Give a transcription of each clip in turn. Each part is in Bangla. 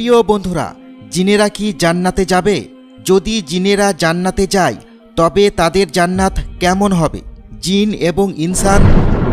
প্রিয় বন্ধুরা, জিনেরা কি জান্নাতে যাবে? যদি জিনেরা জান্নাতে যায়, তবে তাদের জান্নাত কেমন হবে? জিন এবং ইনসান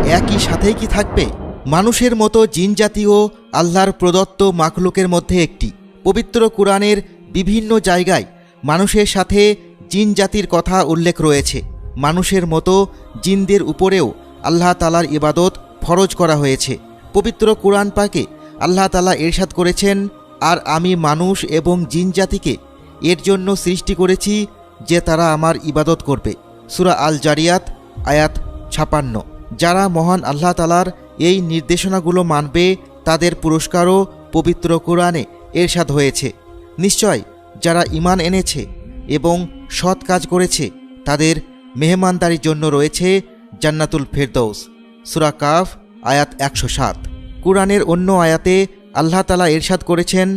একই সাথেই কি থাকবে? মানুষের মতো জিন জাতীয় আল্লাহর প্রদত্ত মাখলুকের মধ্যে একটি। পবিত্র কোরআনের বিভিন্ন জায়গায় মানুষের সাথে জিন জাতির কথা উল্লেখ রয়েছে। মানুষের মতো জিনদের উপরেও আল্লাহ তালার ইবাদত ফরজ করা হয়েছে। পবিত্র কোরআন পাকে আল্লাহ তালা এরশাদ করেছেন আর আমি মানুষ এবং জিন জাতিকে এর জন্য সৃষ্টি করেছি যে তারা আমার ইবাদত করবে। সুরা আল জারিয়াত আয়াত ছাপান্ন। যারা মহান আল্লাহ তালার এই নির্দেশনাগুলো মানবে, তাদের পুরস্কারও পবিত্র কোরআনে এরশাদ হয়েছে। নিশ্চয়, যারা ইমান এনেছে এবং সৎ কাজ করেছে, তাদের মেহমানদারির জন্য রয়েছে জান্নাতুল ফেরদৌস। সুরা কাফ, আয়াত একশো সাত। কোরআনের অন্য আয়াতে আল্লাহ তালা এরশাদ করেছেন,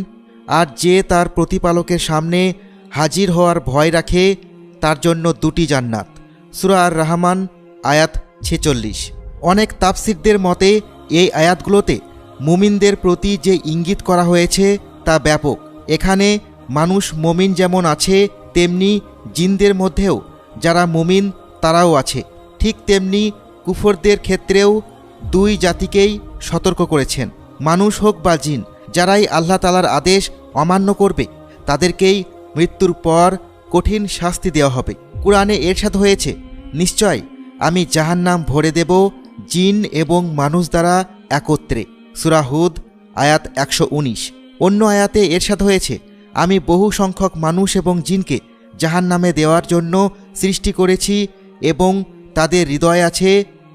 আর যে তার প্রতিপালকের সামনে হাজির হওয়ার ভয় রাখে, তার জন্য দুটি জান্নাত। সুরা আর রহমান আয়াত ছেচল্লিশ। অনেক তাফসিরদের মতে, এই আয়াতগুলোতে মুমিনদের প্রতি যে ইঙ্গিত করা হয়েছে, তা ব্যাপক। এখানে মানুষ মমিন যেমন আছে, তেমনি জিনদের মধ্যেও যারা মুমিন, তারাও আছে। ঠিক তেমনি কুফরদের ক্ষেত্রেও দুই জাতিকেই সতর্ক করেছেন। মানুষ হোক বা জিন, যারাই আল্লাহ তালার আদেশ অমান্য করবে, তাদেরকেই মৃত্যুর পর কঠিন শাস্তি দেওয়া হবে। কোরআনে এরশাদ হয়েছে, নিশ্চয় আমি জাহান্নাম ভরে দেব জিন এবং মানুষ দ্বারা একত্রে। সুরাহুদ আয়াত একশো উনিশ। অন্য আয়াতে এরশাদ হয়েছে, আমি বহু সংখ্যক মানুষ এবং জিনকে জাহান্নামে দেওয়ার জন্য সৃষ্টি করেছি এবং তাদের হৃদয় আছে,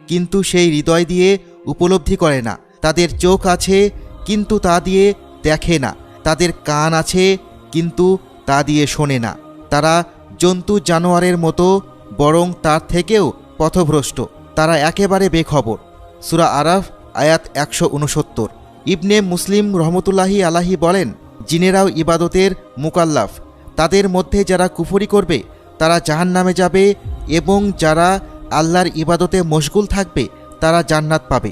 কিন্তু সেই হৃদয় দিয়ে উপলব্ধি করে না। তাদের চোখ আছে, কিন্তু তা দিয়ে দেখে না। তাদের কান আছে, কিন্তু তা দিয়ে শোনে না। তারা জন্তু জানোয়ারের মতো, বরং তার থেকেও পথভ্রষ্ট। তারা একেবারে বেখবর। সুরা আরাফ, আয়াত একশো উনসত্তর ইবনে মুসলিম রহমতুল্লাহি আলাহি বলেন, জিনেরাও ইবাদতের মুকাল্লাফ। তাদের মধ্যে যারা কুফরি করবে, তারা জাহান নামে যাবে এবং যারা আল্লাহর ইবাদতে মশগুল থাকবে, তারা জান্নাত পাবে।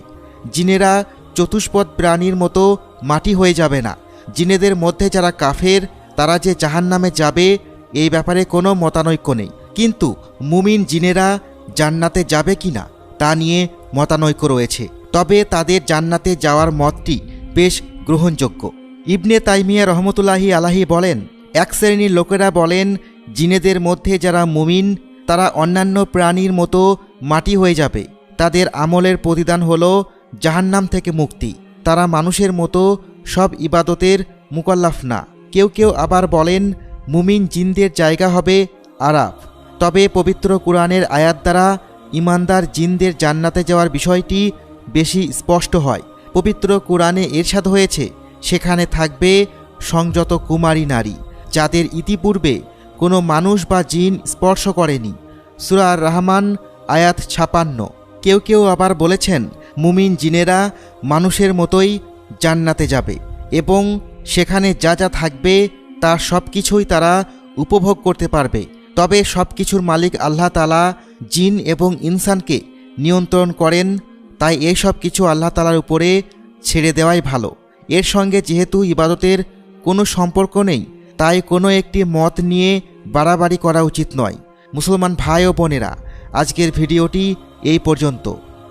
জিনেরা চতুষ্পদ প্রাণীর মতো মাটি হয়ে যাবে না। জিনেদের মধ্যে যারা কাফের, তারা যে জাহান নামে যাবে এই ব্যাপারে কোনো মতানৈক্য নেই। কিন্তু মুমিন জিনেরা জান্নাতে যাবে কি না তা নিয়ে মতানৈক্য রয়েছে। তবে তাদের জান্নাতে যাওয়ার মতটি বেশ গ্রহণযোগ্য। ইবনে তাইমিয়া রহমতুল্লাহি আলাহি বলেন, এক শ্রেণির লোকেরা বলেন, জিনেদের মধ্যে যারা মুমিন, তারা অন্যান্য প্রাণীর মতো মাটি হয়ে যাবে। তাদের আমলের প্রতিদান হল জাহান্নাম থেকে মুক্তি। তারা মানুষের মতো সব ইবাদতের মুকাল্লাফ না। কেউ কেউ আবার বলেন, মুমিন জিনদের জায়গা হবে আরাফ। তবে পবিত্র কোরআনের আয়াত দ্বারা ইমানদার জিনদের জান্নাতে যাওয়ার বিষয়টি বেশি স্পষ্ট হয়। পবিত্র কোরআনে এরশাদ হয়েছে, সেখানে থাকবে সংযত কুমারী নারী, যাদের ইতিপূর্বে কোনো মানুষ বা জিন স্পর্শ করেনি। সুরা আর রহমান আয়াত ছাপান্ন। কেউ কেউ আবার বলেছেন মুমিন জিনেরা মানুষের মতোই জান্নাতে যাবে এবং সেখানে যা যা থাকবে তা সব কিছুই তারা উপভোগ করতে পারবে। তবে সব কিছুর মালিক আল্লাহ তালা জিন এবং ইনসানকে নিয়ন্ত্রণ করেন, তাই এই সব কিছু আল্লাহ তালার উপরে ছেড়ে দেওয়াই ভালো। এর সঙ্গে যেহেতু ইবাদতের কোনো সম্পর্ক নেই, তাই কোনো একটি মত নিয়ে বাড়াবাড়ি করা উচিত নয়। মুসলমান ভাই ও বোনেরা, আজকের ভিডিওটি এই পর্যন্ত।